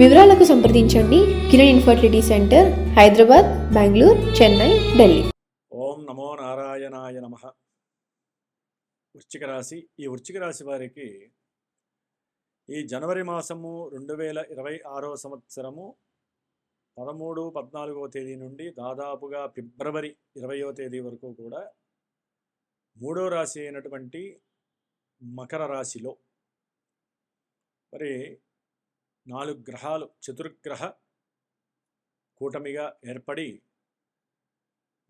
వివరాలకు సంప్రదించండి. Kiran infertility centre Hyderabad Bengaluru Chennai Delhi. ఓం నమో నారాయణాయ నమ. వృశ్చిక రాశి ఈ వృశ్చిక రాశి వారికి ఈ జనవరి మాసము రెండు వేల ఇరవై ఆరో సంవత్సరము పదమూడు పద్నాలుగో తేదీ నుండి దాదాపుగా ఫిబ్రవరి ఇరవయో తేదీ వరకు కూడా మూడో రాశి అయినటువంటి మకర రాశిలో. మరి నాలుగు గ్రహాలు చతుర్గ్రహ కూటమిగా ఏర్పడి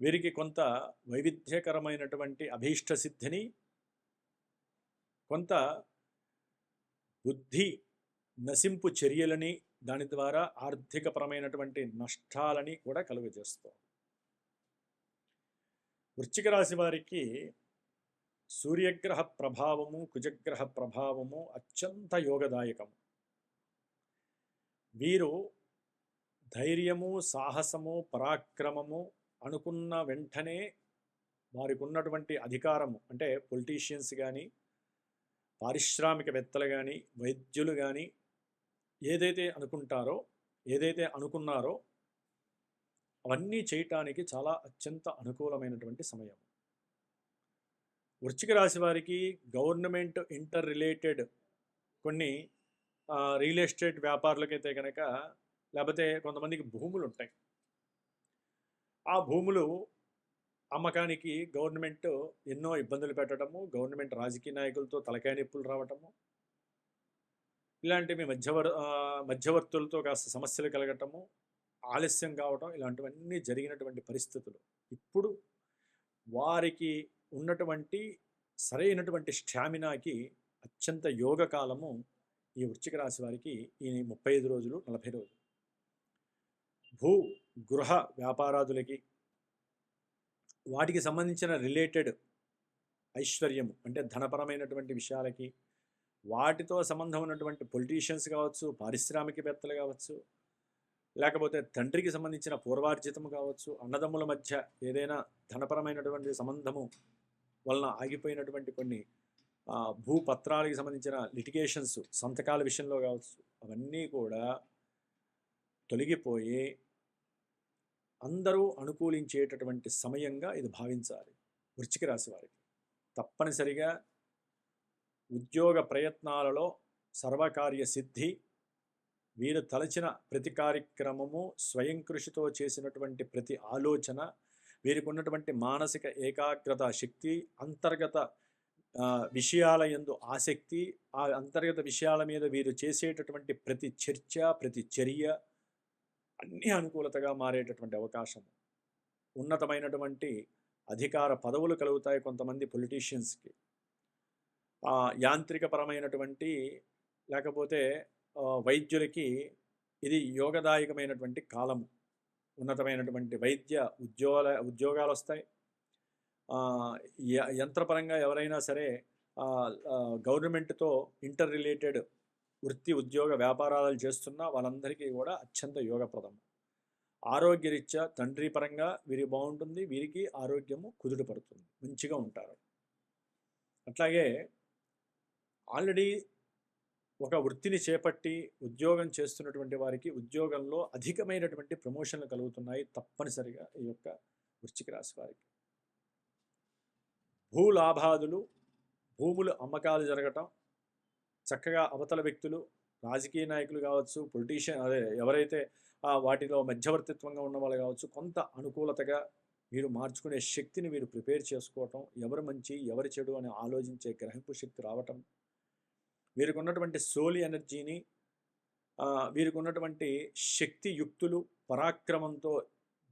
వీరికి కొంత వైవిధ్యకరమైనటువంటి అభీష్ట సిద్ధిని కొంత బుద్ధి నశింపు చర్యలని దాని ద్వారా ఆర్థికపరమైనటువంటి నష్టాలని కూడా కలుగజేస్తాం వృశ్చిక రాశి వారికి సూర్యగ్రహ ప్రభావము కుజగ్రహ ప్రభావము అత్యంత యోగదాయకము. వీరు ధైర్యము సాహసము పరాక్రమము అనుకున్న వెంటనే వారికి ఉన్నటువంటి అధికారము అంటే పొలిటీషియన్స్ కానీ పారిశ్రామికవేత్తలు కానీ వైద్యులు కానీ ఏదైతే అనుకుంటారో ఏదైతే అనుకున్నారో అవన్నీ చేయటానికి చాలా అత్యంత అనుకూలమైనటువంటి సమయం వృశ్చిక రాశి వారికి గవర్నమెంట్ ఇంటర్ రిలేటెడ్ కొన్ని రియల్ ఎస్టేట్ వ్యాపారులకైతే కనుక లేకపోతే కొంతమందికి భూములు ఉంటాయి ఆ భూములు అమ్మకానికి గవర్నమెంట్ ఎన్నో ఇబ్బందులు పెట్టడము గవర్నమెంట్ రాజకీయ నాయకులతో తలకాయ నొప్పులు రావటము ఇలాంటివి మధ్యవర్ మధ్యవర్తులతో కాస్త సమస్యలు కలగటము ఆలస్యం కావటం ఇలాంటివన్నీ జరిగినటువంటి పరిస్థితులు. ఇప్పుడు వారికి ఉన్నటువంటి సరైనటువంటి స్టామినాకి అత్యంత యోగ కాలము ఈ వృశ్చిక రాశి వారికి ఈ ముప్పై ఐదు రోజులు నలభై రోజులు. భూ గృహ వ్యాపారాదులకి వాటికి సంబంధించిన రిలేటెడ్ ఐశ్వర్యము అంటే ధనపరమైనటువంటి విషయాలకి వాటితో సంబంధం ఉన్నటువంటి పొలిటీషియన్స్ కావచ్చు పారిశ్రామికవేత్తలు కావచ్చు లేకపోతే తండ్రికి సంబంధించిన పూర్వార్జితము కావచ్చు అన్నదమ్ముల మధ్య ఏదైనా ధనపరమైనటువంటి సంబంధము వలన ఆగిపోయినటువంటి కొన్ని భూపత్రాలకి సంబంధించిన లిటిగేషన్స్ సంతకాల విషయంలో కావచ్చు అవన్నీ కూడా తొలగిపోయి అందరూ అనుకూలించేటటువంటి సమయంగా ఇది భావించాలి వృచ్చికి రాశి వారికి. తప్పనిసరిగా ఉద్యోగ ప్రయత్నాలలో సర్వకార్య సిద్ధి వీరు తలచిన ప్రతి కార్యక్రమము స్వయం కృషితో చేసినటువంటి ప్రతి ఆలోచన వీరికి ఉన్నటువంటి మానసిక ఏకాగ్రత శక్తి అంతర్గత విషయాల యందు ఆసక్తి ఆ అంతర్గత విషయాల మీద వీరు చేసేటటువంటి ప్రతి చర్చ ప్రతి చర్య అన్ని అనుకూలతగా మారేటటువంటి అవకాశం. ఉన్నతమైనటువంటి అధికార పదవులు కలుగుతాయి కొంతమంది పొలిటీషియన్స్కి. యాంత్రికపరమైనటువంటి లేకపోతే వైద్యులకి ఇది యోగదాయకమైనటువంటి కాలము. ఉన్నతమైనటువంటి వైద్య ఉద్యోగాల ఉద్యోగాలు వస్తాయి యంత్రపరంగా ఎవరైనా సరే గవర్నమెంట్తో ఇంటర్ రిలేటెడ్ వృత్తి ఉద్యోగ వ్యాపారాలు చేస్తున్న వాళ్ళందరికీ కూడా అత్యంత యోగప్రదం. ఆరోగ్యరీత్యా తండ్రి పరంగా వీరి బాగుంటుంది వీరికి ఆరోగ్యము కుదుట పడుతుంది మంచిగా ఉంటారు. అట్లాగే ఆల్రెడీ ఒక వృత్తిని చేపట్టి ఉద్యోగం చేస్తున్నటువంటి వారికి ఉద్యోగంలో అధికమైనటువంటి ప్రమోషన్లు కలుగుతున్నాయి తప్పనిసరిగా ఈ యొక్క వృశ్చిక రాశి వారికి. భూలాభాదులు భూములు అమ్మకాలు జరగటం చక్కగా అవతల వ్యక్తులు రాజకీయ నాయకులు కావచ్చు పొలిటీషియన్ అదే ఎవరైతే వాటిలో మధ్యవర్తిత్వంగా ఉన్న వాళ్ళు కావచ్చు కొంత అనుకూలతగా మీరు మార్చుకునే శక్తిని మీరు ప్రిపేర్ చేసుకోవటం ఎవరు మంచి ఎవరు చెడు అని ఆలోచించే గ్రహింపు శక్తి రావటం. వీరికి ఉన్నటువంటి సోలి ఎనర్జీని వీరికి ఉన్నటువంటి శక్తి యుక్తులు పరాక్రమంతో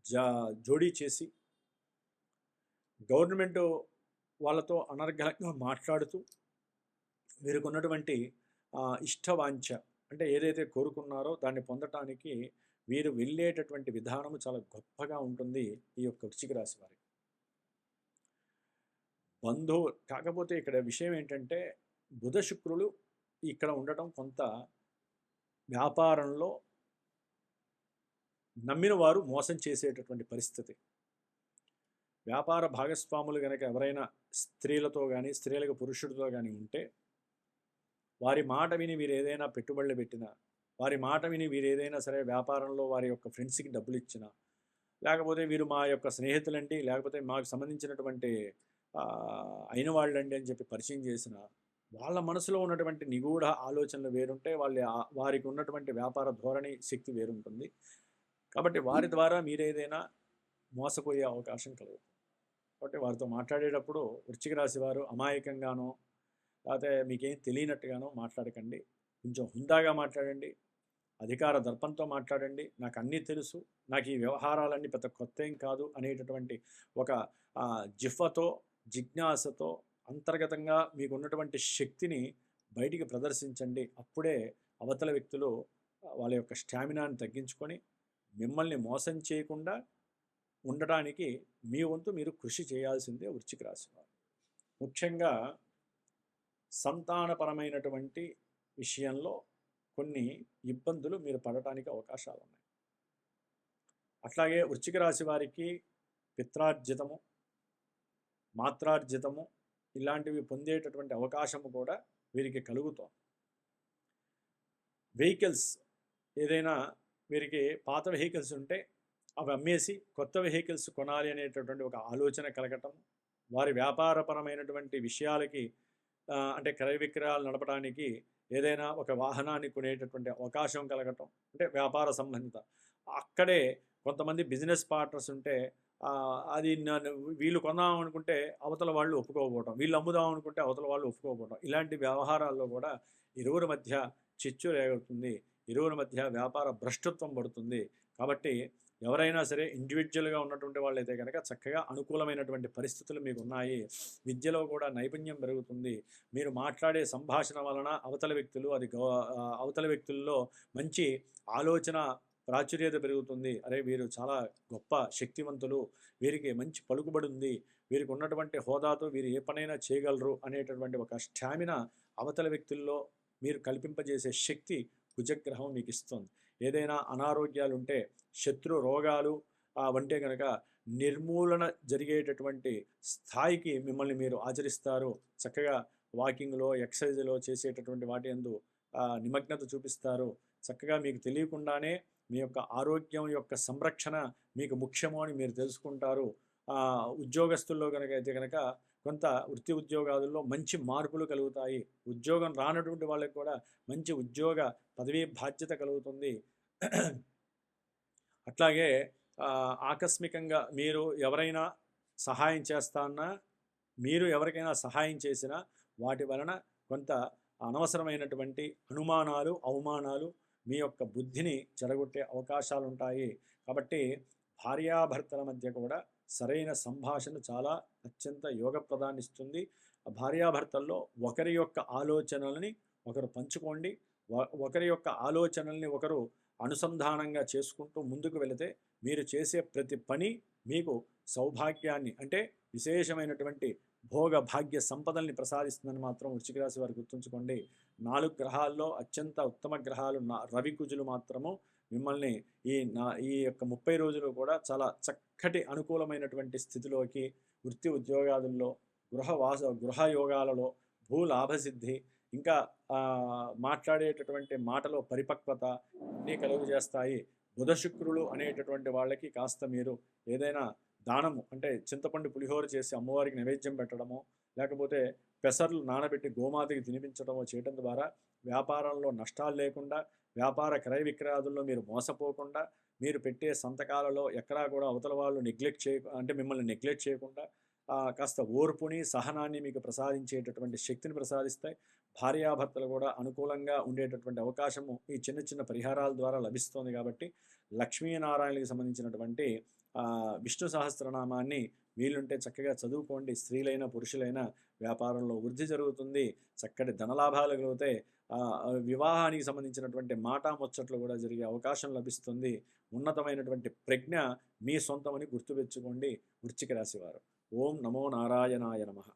జా జోడీ చేసి గవర్నమెంట్ వాళ్ళతో అనర్గళంగా మాట్లాడుతూ వీరికున్నటువంటి ఇష్టవాంఛ అంటే ఏదైతే కోరుకున్నారో దాన్ని పొందటానికి వీరు వెళ్ళేటటువంటి విధానము చాలా గొప్పగా ఉంటుంది ఈ యొక్క వృశ్చిక రాశి వారికి. బంధువు కాకపోతే ఇక్కడ విషయం ఏంటంటే బుధ శుక్రులు ఇక్కడ ఉండటం కొంత వ్యాపారంలో నమ్మిన వారు మోసం చేసేటటువంటి పరిస్థితి. వ్యాపార భాగస్వాములు కనుక ఎవరైనా స్త్రీలతో కానీ స్త్రీలకు పురుషుడితో కానీ ఉంటే వారి మాట విని వీరు ఏదైనా పెట్టుబడులు పెట్టినా వారి మాట విని వీరు ఏదైనా సరే వ్యాపారంలో వారి యొక్క ఫ్రెండ్స్కి డబ్బులు ఇచ్చినా లేకపోతే వీరు మా యొక్క స్నేహితులండి లేకపోతే మాకు సంబంధించినటువంటి అయిన వాళ్ళండి అని చెప్పి పరిచయం చేసిన వాళ్ళ మనసులో ఉన్నటువంటి నిగూఢ ఆలోచనలు వేరుంటే వాళ్ళ వారికి ఉన్నటువంటి వ్యాపార ధోరణి శక్తి వేరుంటుంది. కాబట్టి వారి ద్వారా మీరేదైనా మోసపోయే అవకాశం కలుగుతుంది కాబట్టి వారితో మాట్లాడేటప్పుడు వృశ్చిక రాశి వారు అమాయకంగానో లేకపోతే మీకేం తెలియనట్టుగానో మాట్లాడకండి. కొంచెం హుందాగా మాట్లాడండి. అధికార దర్పంతో మాట్లాడండి. నాకు అన్నీ తెలుసు. నాకు ఈ వ్యవహారాలన్నీ పెద్ద కొత్త ఏం కాదు అనేటటువంటి ఒక జిఫ్ఫతో జిజ్ఞాసతో అంతర్గతంగా మీకు ఉన్నటువంటి శక్తిని బయటికి ప్రదర్శించండి. అప్పుడే అవతల వ్యక్తులు వాళ్ళ యొక్క స్టామినాని తగ్గించుకొని మిమ్మల్ని మోసం చేయకుండా ఉండడానికి మీ వంతు మీరు కృషి చేయాల్సిందే వృశ్చిక రాశివారు ముఖ్యంగా సంతానపరమైనటువంటి విషయంలో కొన్ని ఇబ్బందులు మీరు పడటానికి అవకాశాలు ఉన్నాయి. అట్లాగే వృశ్చిక రాశి వారికి పిత్రార్జితము మాత్రార్జితము ఇలాంటివి పొందేటటువంటి అవకాశము కూడా వీరికి కలుగుతోంది. వెహికల్స్ ఏదైనా వీరికి పాత వెహికల్స్ ఉంటే అవి అమ్మేసి కొత్త వెహికల్స్ కొనాలి అనేటటువంటి ఒక ఆలోచన కలగటం వారి వ్యాపారపరమైనటువంటి విషయాలకి అంటే క్రయ విక్రయాలు నడపడానికి ఏదైనా ఒక వాహనాన్ని కొనేటటువంటి అవకాశం కలగటం అంటే వ్యాపార సంబంధిత. అక్కడే కొంతమంది బిజినెస్ పార్ట్నర్స్ ఉంటే అది నన్ను వీళ్ళు కొందాం అనుకుంటే అవతల వాళ్ళు ఒప్పుకోకపోవడం వీళ్ళు అమ్ముదాం అనుకుంటే అవతల వాళ్ళు ఒప్పుకోకపోవడం ఇలాంటి వ్యవహారాల్లో కూడా ఇరువురి మధ్య చిచ్చు రేగుతుంది ఇరువురి మధ్య వ్యాపార భ్రష్టత్వం పడుతుంది. కాబట్టి ఎవరైనా సరే ఇండివిజువల్గా ఉన్నటువంటి వాళ్ళైతే కనుక చక్కగా అనుకూలమైనటువంటి పరిస్థితులు మీకు ఉన్నాయి విద్యలో కూడా నైపుణ్యం పెరుగుతుంది. మీరు మాట్లాడే సంభాషణ వలన అవతల వ్యక్తులు అది అవతల వ్యక్తుల్లో మంచి ఆలోచన ప్రాచుర్యత పెరుగుతుంది. అరే వీరు చాలా గొప్ప శక్తివంతులు. వీరికి మంచి పలుకుబడి ఉంది. వీరికి ఉన్నటువంటి హోదాతో వీరు ఏ పనైనా చేయగలరు అనేటటువంటి ఒక స్టామినా అవతల వ్యక్తుల్లో మీరు కల్పింపజేసే శక్తి కుజగ్రహం మీకు ఇస్తుంది ఏదైనా అనారోగ్యాలు ఉంటే శత్రు రోగాలు వంటే కనుక నిర్మూలన జరిగేటటువంటి స్థాయికి మిమ్మల్ని మీరు ఆచరిస్తారు. చక్కగా వాకింగ్లో ఎక్సర్సైజ్లో చేసేటటువంటి వాటి ఎందు నిమగ్నత చూపిస్తారు. చక్కగా మీకు తెలియకుండానే మీ యొక్క ఆరోగ్యం యొక్క సంరక్షణ మీకు ముఖ్యము అని మీరు తెలుసుకుంటారు. ఉద్యోగస్తుల్లో కనుక అయితే కనుక కొంత వృత్తి ఉద్యోగాదుల్లో మంచి మార్పులు కలుగుతాయి. ఉద్యోగం రానటువంటి వాళ్ళకి కూడా మంచి ఉద్యోగ పదవీ బాధ్యత కలుగుతుంది. అట్లాగే ఆకస్మికంగా మీరు ఎవరైనా సహాయం చేస్తానా మీరు ఎవరికైనా సహాయం చేసినా వాటి వలన కొంత అనవసరమైనటువంటి అనుమానాలు అవమానాలు మీ యొక్క బుద్ధిని చెడగొట్టే అవకాశాలు ఉంటాయి కాబట్టి భార్యాభర్తల మధ్య కూడా సరైన సంభాషణ చాలా అత్యంత యోగప్రదాన్నిస్తుంది. ఆ భార్యాభర్తల్లో ఒకరి యొక్క ఆలోచనల్ని ఒకరు పంచుకోండి. ఒకరి యొక్క ఆలోచనల్ని ఒకరు అనుసంధానంగా చేసుకుంటూ ముందుకు వెళితే మీరు చేసే ప్రతి పని మీకు సౌభాగ్యాన్ని అంటే విశేషమైనటువంటి భోగ భాగ్య సంపదల్ని ప్రసాదిస్తుందని మాత్రం వృశ్చిక రాశి వారు గుర్తుంచుకోండి. నాలుగు గ్రహాల్లో అత్యంత ఉత్తమ గ్రహాలు నా రవికుజులు మాత్రము. మిమ్మల్ని ఈ నా ఈ యొక్క ముప్పై రోజులు కూడా చాలా చక్కటి అనుకూలమైనటువంటి స్థితిలోకి వృత్తి ఉద్యోగాదుల్లో గృహవాస గృహయోగాలలో భూ లాభసిద్ధి ఇంకా మాట్లాడేటటువంటి మాటలో పరిపక్వత అన్నీ కలుగు చేస్తాయి బుధ శుక్రులు అనేటటువంటి వాళ్ళకి కాస్త మీరు ఏదైనా దానము అంటే చింతపండు పులిహోర చేసి అమ్మవారికి నైవేద్యం పెట్టడమో లేకపోతే పెసర్లు నానబెట్టి గోమాతకి తినిపించడమో చేయడం ద్వారా వ్యాపారంలో నష్టాలు లేకుండా వ్యాపార క్రయ విక్రయాదుల్లో మీరు మోసపోకుండా మీరు పెట్టే సంతకాలలో ఎక్కడా కూడా అవతల వాళ్ళు నెగ్లెక్ట్ చేయ అంటే మిమ్మల్ని నెగ్లెక్ట్ చేయకుండా కాస్త ఓర్పుని సహనాన్ని మీకు ప్రసాదించేటటువంటి శక్తిని ప్రసాదిస్తాయి. భార్యాభర్తలు కూడా అనుకూలంగా ఉండేటటువంటి అవకాశము ఈ చిన్న చిన్న పరిహారాల ద్వారా లభిస్తుంది కాబట్టి లక్ష్మీనారాయణకి సంబంధించినటువంటి విష్ణు సహస్రనామాన్ని వీలుంటే చక్కగా చదువుకోండి. స్త్రీలైన పురుషులైన వ్యాపారంలో వృద్ధి జరుగుతుంది. చక్కటి ధనలాభాలు కలిగితే వివాహానికి సంబంధించినటువంటి మాట ముచ్చట్లు కూడా జరిగే అవకాశం లభిస్తుంది. ఉన్నతమైనటువంటి ప్రజ్ఞ మీ సొంతమని గుర్తుపెచ్చుకోండి. వృచ్చిక రాశివారు ఓం నమో నారాయణాయ నమః.